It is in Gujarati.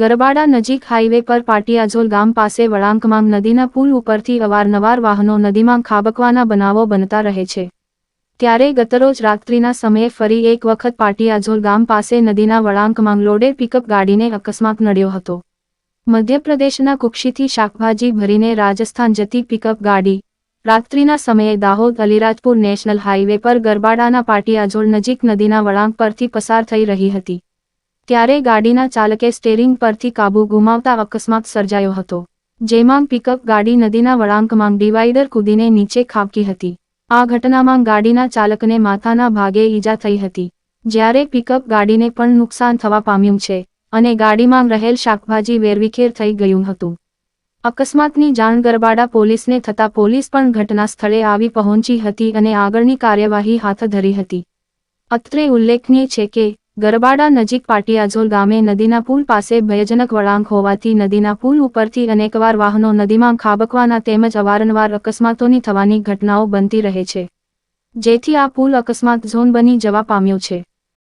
ગરબાડા નજીક હાઈવે પર પાટિયાઝોલ ગામ પાસે વળાંકમાં નદીના પુલ ઉપરથી અવારનવાર વાહનો નદીમાં ખાબકવાના બનાવો બનતા રહે છે. ત્યારે ગતરોજ રાત્રિના સમયે ફરી એક વખત પાટિયાઝોલ ગામ પાસે નદીના વળાંકમાં લોડેડ પિકઅપ ગાડીને અકસ્માત નડ્યો હતો. મધ્યપ્રદેશના કુક્ષીથી શાકભાજી ભરીને રાજસ્થાન જતી પિકઅપ ગાડી. રાત્રિના સમયે દાહોદ અલીરાજપુર નેશનલ હાઈવે પર ગરબાડાના પાટિયાઝોલ નજીક નદીના વળાંક પરથી પસાર થઈ રહી હતી. ત્યારે ગાડીના ચાલકે સ્ટેરિંગ પરથી કાબુ ગુમાવતા અકસ્માત સર્જાયો હતો. જેમાં પિકઅપ ગાડી નદીના વળાંકમાં ડિવાઈડર કૂદીને નીચે ખાબકી હતી. આ ઘટનામાં ગાડીના ચાલકને માથાના ભાગે ઈજા થઈ હતી. જ્યારે પિકઅપ ગાડીને પણ નુકસાન થવા પામ્યું છે અને ગાડીમાં રહેલ શાકભાજી વેરવિખેર થઈ ગયું હતું. અકસ્માતની જાણ ગરબાડા પોલીસને થતા પોલીસ પણ ઘટના સ્થળે આવી પહોંચી હતી અને આગળની કાર્યવાહી હાથ ધરી હતી. અત્રે ઉલ્લેખનીય છે કે ગરબાડા નજીક પાટિયાઝોલ ગામે નદીના પુલ પાસે ભયજનક વળાંક હોવાથી નદીના પુલ ઉપરથી અનેકવાર વાહનો નદીમાં ખાબકવાના તેમજ અવારનવાર અકસ્માતોની થવાની ઘટનાઓ બનતી રહે છે. જેથી આ પુલ અકસ્માત ઝોન બની જવા પામ્યો છે.